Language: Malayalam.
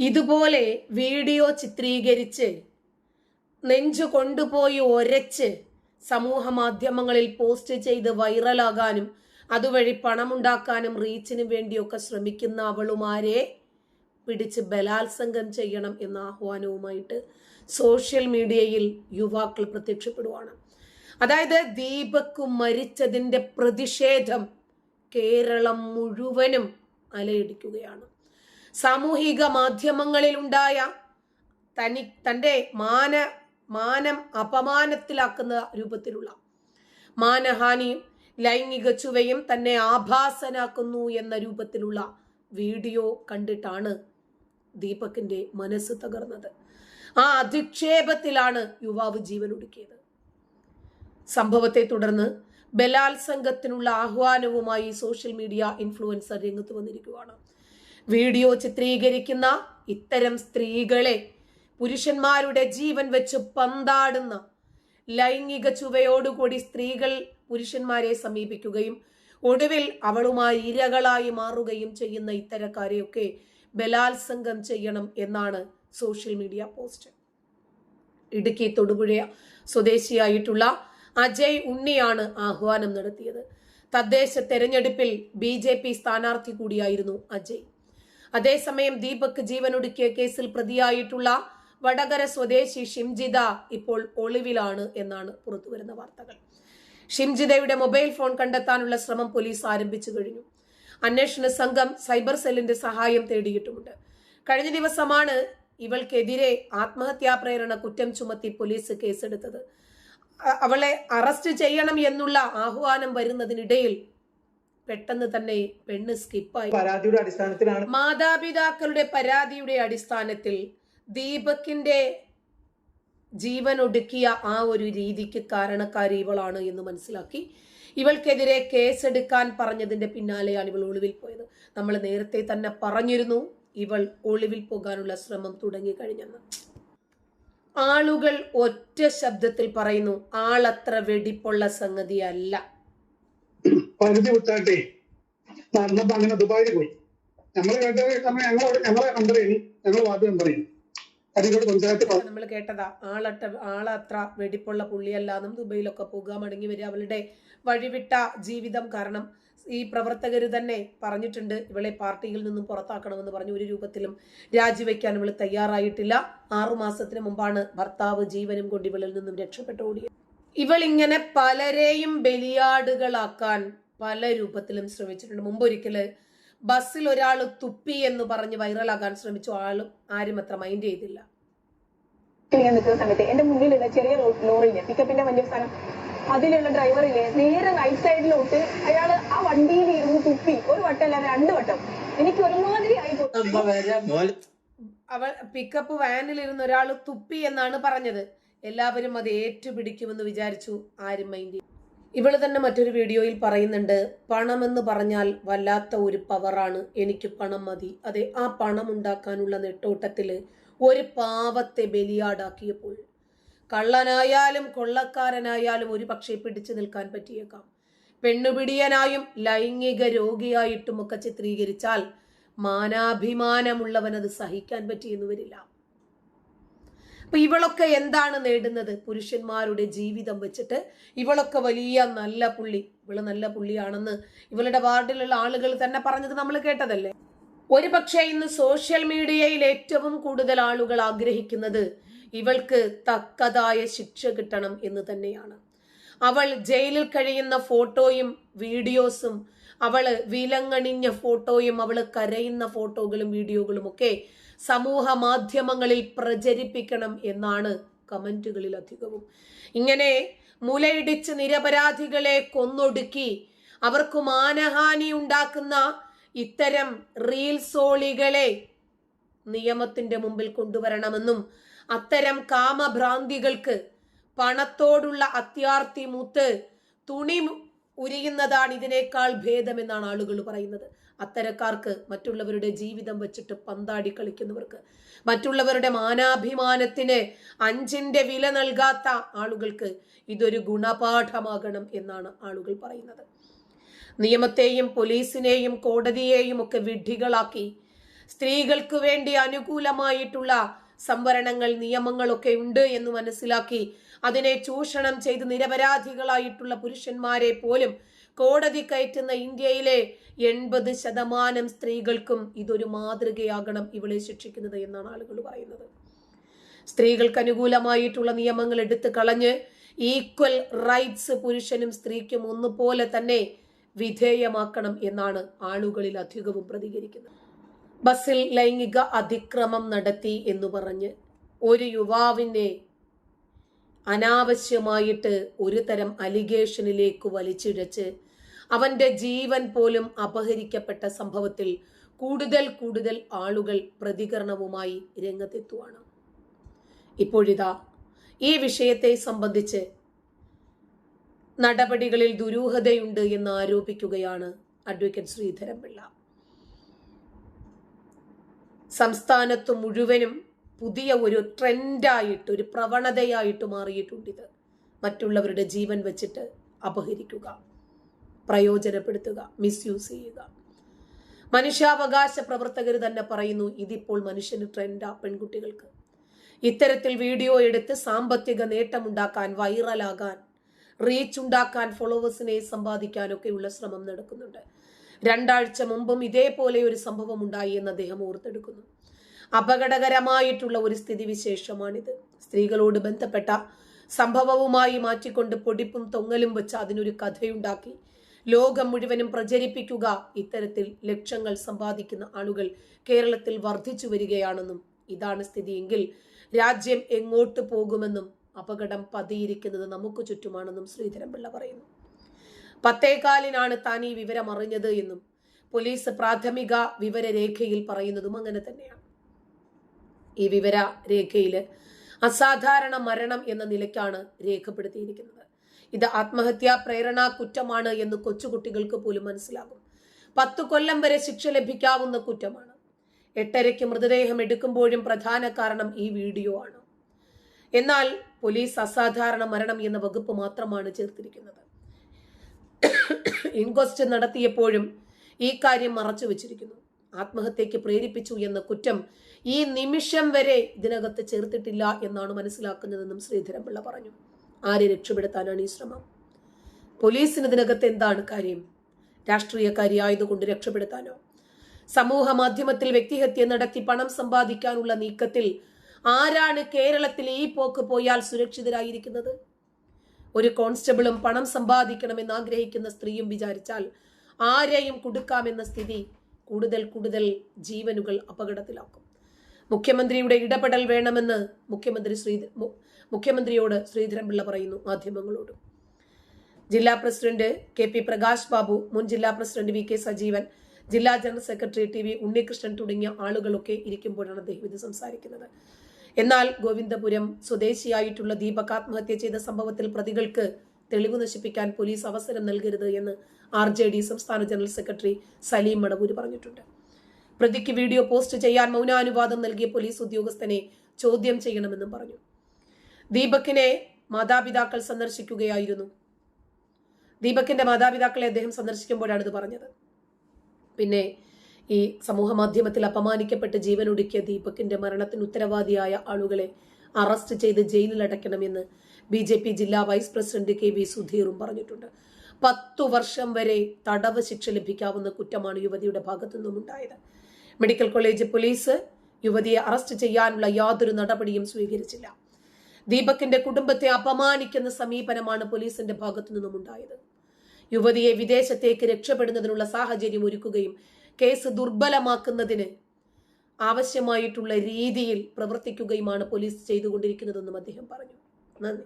ഇതുപോലെ വീഡിയോ ചിത്രീകരിച്ച് നെഞ്ചു കൊണ്ടുപോയി ഒരച്ച് സമൂഹ മാധ്യമങ്ങളിൽ പോസ്റ്റ് ചെയ്ത് വൈറലാകാനും അതുവഴി പണമുണ്ടാക്കാനും റീച്ചിനും വേണ്ടിയൊക്കെ ശ്രമിക്കുന്ന അവളുമാരെ പിടിച്ച് ബലാത്സംഗം ചെയ്യണം എന്ന ആഹ്വാനവുമായിട്ട് സോഷ്യൽ മീഡിയയിൽ യുവാക്കൾ പ്രത്യക്ഷപ്പെടുവാണ്. അതായത് ദീപക് മരിച്ചതിന്റെ പ്രതിഷേധം കേരളം മുഴുവനും അലയടിക്കുകയാണ്. സാമൂഹിക മാധ്യമങ്ങളിലുണ്ടായ തനി തന്റെ മാന മാനം അപമാനത്തിലാക്കുന്ന രൂപത്തിലുള്ള മാനഹാനിയും ലൈംഗിക ചുവയും തന്നെ ആഭാസനാക്കുന്നു എന്ന രൂപത്തിലുള്ള വീഡിയോ കണ്ടിട്ടാണ് ദീപകിന്റെ മനസ്സ് തകർന്നത്. ആ അധിക്ഷേപത്തിലാണ് യുവാവ് ജീവൻ ഒടുക്കിയത്. സംഭവത്തെ തുടർന്ന് ബലാത്സംഗത്തിനുള്ള ആഹ്വാനവുമായി സോഷ്യൽ മീഡിയ ഇൻഫ്ലുവൻസർ രംഗത്ത് വന്നിരിക്കുകയാണ്. വീഡിയോ ചിത്രീകരിക്കുന്ന ഇത്തരം സ്ത്രീകളെ പുരുഷന്മാരുടെ ജീവൻ വെച്ച് പന്താടുന്ന ലൈംഗിക ചുവയോടുകൂടി സ്ത്രീകൾ പുരുഷന്മാരെ സമീപിക്കുകയും ഒടുവിൽ അവളുമായി ഇരകളായി മാറുകയും ചെയ്യുന്ന ഇത്തരക്കാരെയൊക്കെ ബലാത്സംഗം ചെയ്യണം എന്നാണ് social media post. Idukki Thodupuzha സ്വദേശിയായിട്ടുള്ള Ajay ഉണ്ണിയാണ് ആഹ്വാനം നടത്തിയത്. തദ്ദേശ തെരഞ്ഞെടുപ്പിൽ ബി ജെ പി സ്ഥാനാർത്ഥി കൂടിയായിരുന്നു അജയ്. അതേസമയം ദീപക് ജീവനൊടുക്കിയ കേസിൽ പ്രതിയായിട്ടുള്ള വടകര സ്വദേശി ഷിംജിത ഇപ്പോൾ ഒളിവിലാണ് എന്നാണ് പുറത്തുവരുന്ന വാർത്തകൾ. ഷിംജിതയുടെ മൊബൈൽ ഫോൺ കണ്ടെത്താനുള്ള ശ്രമം പോലീസ് ആരംഭിച്ചു കഴിഞ്ഞു. അന്വേഷണ സംഘം സൈബർ സെല്ലിന്റെ സഹായം തേടിയിട്ടുമുണ്ട്. കഴിഞ്ഞ ദിവസമാണ് ഇവൾക്കെതിരെ ആത്മഹത്യാ പ്രേരണ കുറ്റം ചുമത്തി പോലീസ് കേസെടുത്തത്. അവളെ അറസ്റ്റ് ചെയ്യണം എന്നുള്ള ആഹ്വാനം വരുന്നതിനിടയിൽ പെട്ടെന്ന് തന്നെ പെണ്ണ് സ്കിപ്പായി. പരാതിയുടെ അടിസ്ഥാനത്തിലാണ്. മാതാപിതാക്കളുടെ പരാതിയുടെ അടിസ്ഥാനത്തിൽ ദീപക്കിന്റെ ജീവൻ ഒടുക്കിയ ആ ഒരു രീതിക്ക് കാരണക്കാർ ഇവളാണ് എന്ന് മനസ്സിലാക്കി. ഇവൾക്കെതിരെ കേസെടുക്കാൻ പറഞ്ഞതിന്റെ പിന്നാലെയാണ് ഇവൾ ഒളിവിൽ പോയത്. നമ്മൾ നേരത്തെ തന്നെ പറഞ്ഞിരുന്നു ഇവൾ ഒളിവിൽ പോകാനുള്ള ശ്രമം തുടങ്ങി കഴിഞ്ഞെന്ന് ആളുകൾ ഒറ്റ ശബ്ദത്തിൽ പറയുന്നു ആളത്ര വെടിപ്പുള്ള സംഗതിയല്ല. പരിധി വിട്ടാട്ടെ. നടന്നപ്പോ അങ്ങനെ ദുബായിൽ പോയി. ഞങ്ങൾ കേട്ടത് കാരണം ഞങ്ങളോട് ഞങ്ങളെ കണ്ടറിയണി ഞങ്ങൾ വാർഡ് അരിക്കോട് പഞ്ചായത്ത് നമ്മൾ കേട്ടതാ ആളട്ട ആളത്ര വെടിപ്പുള്ള പുള്ളിയല്ലാന്നും ദുബൈയിലൊക്കെ പോകുക മടങ്ങി വരിക. അവളുടെ വഴിവിട്ട ജീവിതം കാരണം ഈ പ്രവർത്തകർ തന്നെ പറഞ്ഞിട്ടുണ്ട് ഇവളെ പാർട്ടിയിൽ നിന്നും പുറത്താക്കണമെന്ന് പറഞ്ഞു ഒരു രൂപത്തിലും രാജിവെക്കാൻ ഇവൾ തയ്യാറായിട്ടില്ല. ആറുമാസത്തിന് മുമ്പാണ് ഭർത്താവ് ജീവനും കൊണ്ട് ഇവളിൽ നിന്നും രക്ഷപ്പെട്ടു ഓടിയത്. ഇവളിങ്ങനെ പലരെയും ബലിയാടുകളാക്കാൻ പല രൂപത്തിലും ശ്രമിച്ചിട്ടുണ്ട്. മുമ്പ് ഒരിക്കൽ ബസ്സിൽ ഒരാൾ തുപ്പി എന്ന് പറഞ്ഞ് വൈറലാകാൻ ശ്രമിച്ചു. ആളും ആരും അത്ര മൈൻഡ് ചെയ്തില്ല. നിൽക്കുന്ന സമയത്ത് എന്റെ മുന്നിലുള്ള ചെറിയ ലോറിയില്ലേ പിക്കപ്പിന്റെ വലിയ സ്ഥലം അതിലുള്ള ഡ്രൈവറില്ലേ നേരെ റൈറ്റ് സൈഡിലോട്ട് അയാൾ ആ വണ്ടിയിൽ ഇരുന്ന് തുപ്പി. ഒരു വട്ടം അല്ല രണ്ട് വട്ടം. എനിക്ക് ഒരുമാതിരി ആയി. അവൾ പിക്കപ്പ് വാനിൽ ഇരുന്ന് ഒരാൾ തുപ്പി എന്നാണ് പറഞ്ഞത്. എല്ലാവരും അത് ഏറ്റുപിടിക്കുമെന്ന് വിചാരിച്ചു ആരും മൈൻഡ് ഇവൾ തന്നെ മറ്റൊരു വീഡിയോയിൽ പറയുന്നുണ്ട് പണമെന്ന് പറഞ്ഞാൽ വല്ലാത്ത ഒരു പവറാണ് എനിക്ക് പണം മതി. അതെ ആ പണം ഉണ്ടാക്കാനുള്ള നെട്ടോട്ടത്തിൽ ഒരു പാവത്തെ ബലിയാടാക്കിയപ്പോൾ. കള്ളനായാലും കൊള്ളക്കാരനായാലും ഒരു പക്ഷേ പിടിച്ചു നിൽക്കാൻ പറ്റിയേക്കാം. പെണ്ണുപിടിയനായും ലൈംഗിക രോഗിയായിട്ടുമൊക്കെ ചിത്രീകരിച്ചാൽ മാനാഭിമാനമുള്ളവനത് സഹിക്കാൻ പറ്റിയെന്ന് വരില്ല. അപ്പൊ ഇവളൊക്കെ എന്താണ് നേടുന്നത്? പുരുഷന്മാരുടെ ജീവിതം വെച്ചിട്ട് ഇവളൊക്കെ വലിയ നല്ല പുള്ളി ഇവൾ നല്ല പുള്ളിയാണെന്ന് ഇവളുടെ വാർഡിലുള്ള ആളുകൾ തന്നെ പറഞ്ഞത് നമ്മൾ കേട്ടതല്ലേ? ഒരു പക്ഷേ ഇന്ന് സോഷ്യൽ മീഡിയയിൽ ഏറ്റവും കൂടുതൽ ആളുകൾ ആഗ്രഹിക്കുന്നത് ഇവൾക്ക് തക്കതായ ശിക്ഷ കിട്ടണം എന്ന് തന്നെയാണ്. അവൾ ജയിലിൽ കഴിയുന്ന ഫോട്ടോയും വീഡിയോസും അവൾ വിലങ്ങണിഞ്ഞ ഫോട്ടോയും അവൾ കരയുന്ന ഫോട്ടോകളും വീഡിയോകളും ഒക്കെ സമൂഹ മാധ്യമങ്ങളിൽ പ്രചരിപ്പിക്കണം എന്നാണ് കമന്റുകളിൽ അധികവും ഇങ്ങനെ മുലയിടിച്ച് നിരപരാധികളെ കൊന്നൊടുക്കി അവർക്ക് മാനഹാനി ഉണ്ടാക്കുന്ന ഇത്തരം റീൽസോളികളെ നിയമത്തിന്റെ മുമ്പിൽ കൊണ്ടുവരണമെന്നും അത്തരം കാമഭ്രാന്തികൾക്ക് പണത്തോടുള്ള അത്യാർത്തി മൂത്ത് തുണി ഉരിയുന്നതാണ് ഇതിനേക്കാൾ ഭേദമെന്നാണ് ആളുകൾ പറയുന്നത്. അത്തരക്കാർക്ക് മറ്റുള്ളവരുടെ ജീവിതം വെച്ചിട്ട് പന്താടി കളിക്കുന്നവർക്ക് മറ്റുള്ളവരുടെ മാനാഭിമാനത്തിന് അഞ്ചിന്റെ വില നൽകാത്ത ആളുകൾക്ക് ഇതൊരു ഗുണപാഠമാകണം എന്നാണ് ആളുകൾ പറയുന്നത്. നിയമത്തെയും പോലീസിനെയും കോടതിയെയും ഒക്കെ വിഡ്ഢികളാക്കി സ്ത്രീകൾക്ക് വേണ്ടി അനുകൂലമായിട്ടുള്ള സംവരണങ്ങൾ നിയമങ്ങളൊക്കെ ഉണ്ട് എന്ന് മനസ്സിലാക്കി അതിനെ ചൂഷണം ചെയ്ത് നിരപരാധികളായിട്ടുള്ള പുരുഷന്മാരെ പോലും കോടതി കയറ്റുന്ന ഇന്ത്യയിലെ എൺപത് ശതമാനം സ്ത്രീകൾക്കും ഇതൊരു മാതൃകയാകണം ഇവളെ ശിക്ഷിക്കുന്നത് എന്നാണ് ആളുകൾ പറയുന്നത്. സ്ത്രീകൾക്ക് അനുകൂലമായിട്ടുള്ള നിയമങ്ങൾ എടുത്തു കളഞ്ഞ് ഈക്വൽ റൈറ്റ്സ് പുരുഷനും സ്ത്രീക്കും ഒന്നുപോലെ തന്നെ വിധേയമാക്കണം എന്നാണ് ആളുകളിൽ അധികവും പ്രതികരിക്കുന്നത്. ബസ്സിൽ ലൈംഗിക അതിക്രമം നടത്തി എന്ന് പറഞ്ഞ് ഒരു യുവാവിനെ അനാവശ്യമായിട്ട് ഒരു തരം അലിഗേഷനിലേക്ക് വലിച്ചിഴച്ച് അവന്റെ ജീവൻ പോലും അപഹരിക്കപ്പെട്ട സംഭവത്തിൽ കൂടുതൽ കൂടുതൽ ആളുകൾ പ്രതികരണവുമായി രംഗത്തെത്തുവാണ്. ഇപ്പോഴിതാ ഈ വിഷയത്തെ സംബന്ധിച്ച് നടപടികളിൽ ദുരൂഹതയുണ്ട് എന്ന് ആരോപിക്കുകയാണ് അഡ്വക്കേറ്റ് ശ്രീധരൻപിള്ള. സംസ്ഥാനത്ത് മുഴുവനും പുതിയ ഒരു ട്രെൻഡായിട്ട് ഒരു പ്രവണതയായിട്ട് മാറിയിട്ടുണ്ട് ഇത് മറ്റുള്ളവരുടെ ജീവൻ വെച്ചിട്ട് അപഹരിക്കുക പ്രയോജനപ്പെടുത്തുക മിസ്യൂസ് ചെയ്യുക. മനുഷ്യാവകാശ പ്രവർത്തകർ തന്നെ പറയുന്നു ഇതിപ്പോൾ മനുഷ്യന് ട്രെൻഡാ പെൺകുട്ടികൾക്ക്. ഇത്തരത്തിൽ വീഡിയോ എടുത്ത് സാമ്പത്തിക നേട്ടമുണ്ടാക്കാൻ വൈറലാകാൻ റീച്ച് ഉണ്ടാക്കാൻ ഫോളോവേഴ്സിനെ സമ്പാദിക്കാനൊക്കെയുള്ള ശ്രമം നടക്കുന്നുണ്ട്. രണ്ടാഴ്ച മുമ്പും ഇതേപോലെ ഒരു സംഭവം ഉണ്ടായി എന്ന് അദ്ദേഹം ഓർത്തെടുക്കുന്നു. അപകടകരമായിട്ടുള്ള ഒരു സ്ഥിതിവിശേഷമാണിത്. സ്ത്രീകളോട് ബന്ധപ്പെട്ട സംഭവവുമായി മാറ്റിക്കൊണ്ട് പൊടിപ്പും തൊങ്ങലും വെച്ച് അതിനൊരു കഥയുണ്ടാക്കി. ലോകം മുഴുവനും പ്രചരിപ്പിക്കുക ഇത്തരത്തിൽ ലക്ഷങ്ങൾ സമ്പാദിക്കുന്ന ആളുകൾ കേരളത്തിൽ വർദ്ധിച്ചു വരികയാണെന്നും ഇതാണ് സ്ഥിതിയെങ്കിൽ രാജ്യം എങ്ങോട്ട് പോകുമെന്നും അപകടം പതിയിരിക്കുന്നത് നമുക്ക് ചുറ്റുമാണെന്നും ശ്രീധരൻപിള്ള പറയുന്നു. പത്തേകാലിനാണ് താൻ ഈ വിവരം അറിഞ്ഞത് എന്നും പോലീസ് പ്രാഥമിക വിവരരേഖയിൽ പറയുന്നതും അങ്ങനെ തന്നെയാണ്. ഈ വിവര രേഖയിൽ അസാധാരണ മരണം എന്ന നിലയ്ക്കാണ് രേഖപ്പെടുത്തിയിരിക്കുന്നത്. ഇത് ആത്മഹത്യാ പ്രേരണാ കുറ്റമാണ് എന്ന് കൊച്ചുകുട്ടികൾക്ക് പോലും മനസ്സിലാകും. പത്തു കൊല്ലം വരെ ശിക്ഷ ലഭിക്കാവുന്ന കുറ്റമാണ്. എട്ടരയ്ക്ക് മൃതദേഹം എടുക്കുമ്പോഴും പ്രധാന കാരണം ഈ വീഡിയോ ആണ്. എന്നാൽ പോലീസ് അസാധാരണ മരണം എന്ന വകുപ്പ് മാത്രമാണ് ചേർത്തിരിക്കുന്നത്. ഇൻക്വസ്റ്റ് നടത്തിയപ്പോഴും ഈ കാര്യം മറച്ചു വെച്ചിരിക്കുന്നു. ആത്മഹത്യക്ക് പ്രേരിപ്പിച്ചു എന്ന കുറ്റം ഈ നിമിഷം വരെ ഇതിനകത്ത് ചേർത്തിട്ടില്ല എന്നാണ് മനസ്സിലാക്കുന്നതെന്നും ശ്രീധരൻപിള്ള പറഞ്ഞു. ആരെ രക്ഷപ്പെടുത്താനാണ് ഈ ശ്രമം? പോലീസിന് ഇതിനകത്ത് എന്താണ് കാര്യം? രാഷ്ട്രീയക്കാരിയായതുകൊണ്ട് രക്ഷപ്പെടുത്താനോ? സമൂഹ മാധ്യമത്തിൽ വ്യക്തിഹത്യ നടത്തി പണം സമ്പാദിക്കാനുള്ള നീക്കത്തിൽ ആരാണ് കേരളത്തിൽ ഈ പോക്ക് പോയാൽ സുരക്ഷിതരായിരിക്കുന്നത്? ഒരു കോൺസ്റ്റബിളും പണം സമ്പാദിക്കണമെന്ന് ആഗ്രഹിക്കുന്ന സ്ത്രീയും വിചാരിച്ചാൽ ആരെയും കൊടുക്കാമെന്ന സ്ഥിതി കൂടുതൽ കൂടുതൽ ജീവനുകൾ അപകടത്തിലാക്കും. മുഖ്യമന്ത്രിയുടെ ഇടപെടൽ വേണമെന്ന് മുഖ്യമന്ത്രി ശ്രീ മുഖ്യമന്ത്രിയോട് ശ്രീധരൻപിള്ള പറയുന്നു മാധ്യമങ്ങളോട്. ജില്ലാ president K P Prakash Babu മുൻ ജില്ലാ പ്രസിഡന്റ് വി കെ സജീവൻ ജില്ലാ general secretary T V Unnikrishnan തുടങ്ങിയ ആളുകളൊക്കെ ഇരിക്കുമ്പോഴാണ് അദ്ദേഹം ഇത് സംസാരിക്കുന്നത്. എന്നാൽ ഗോവിന്ദപുരം സ്വദേശിയായിട്ടുള്ള ദീപക് ആത്മഹത്യ ചെയ്ത സംഭവത്തിൽ പ്രതികൾക്ക് തെളിവ് നശിപ്പിക്കാൻ പോലീസ് അവസരം നൽകരുത് എന്ന് ആർ ജെ ഡി സംസ്ഥാന ജനറൽ സെക്രട്ടറി സലീം മടവൂര് പറഞ്ഞിട്ടുണ്ട്. പ്രതിക്ക് വീഡിയോ പോസ്റ്റ് ചെയ്യാൻ മൗനാനുവാദം നൽകിയ പോലീസ് ഉദ്യോഗസ്ഥനെ ചോദ്യം ചെയ്യണമെന്നും പറഞ്ഞു. ദീപക്കിനെ മാതാപിതാക്കൾ സന്ദർശിക്കുകയായിരുന്നു. ദീപക്കിന്റെ മാതാപിതാക്കളെ അദ്ദേഹം സന്ദർശിക്കുമ്പോഴാണ് ഇത് പറഞ്ഞത്. പിന്നെ ഈ സമൂഹ മാധ്യമത്തിൽ അപമാനിക്കപ്പെട്ട് ജീവനൊടുക്കിയ ദീപക്കിന്റെ മരണത്തിന് ഉത്തരവാദിയായ ആളുകളെ അറസ്റ്റ് ചെയ്ത് ജയിലിൽ അടയ്ക്കണമെന്ന് ബി ജെ പി ജില്ലാ വൈസ് പ്രസിഡന്റ് കെ വി സുധീറും പറഞ്ഞിട്ടുണ്ട്. പത്തു വർഷം വരെ തടവ് ശിക്ഷ ലഭിക്കാവുന്ന കുറ്റമാണ് യുവതിയുടെ ഭാഗത്തു നിന്നും ഉണ്ടായത്. മെഡിക്കൽ കോളേജ് പോലീസ് യുവതിയെ അറസ്റ്റ് ചെയ്യാനുള്ള യാതൊരു നടപടിയും സ്വീകരിച്ചില്ല. ദീപകിന്റെ കുടുംബത്തെ അപമാനിക്കുന്ന സമീപനമാണ് പോലീസിന്റെ ഭാഗത്തു നിന്നും ഉണ്ടായത്. യുവതിയെ വിദേശത്തേക്ക് രക്ഷപ്പെടുന്നതിനുള്ള സാഹചര്യം ഒരുക്കുകയും കേസ് ദുർബലമാക്കുന്നതിന് ആവശ്യമായിട്ടുള്ള രീതിയിൽ പ്രവർത്തിക്കുകയുമാണ് പോലീസ് ചെയ്തുകൊണ്ടിരിക്കുന്നതെന്നും അദ്ദേഹം പറഞ്ഞു. നന്ദി.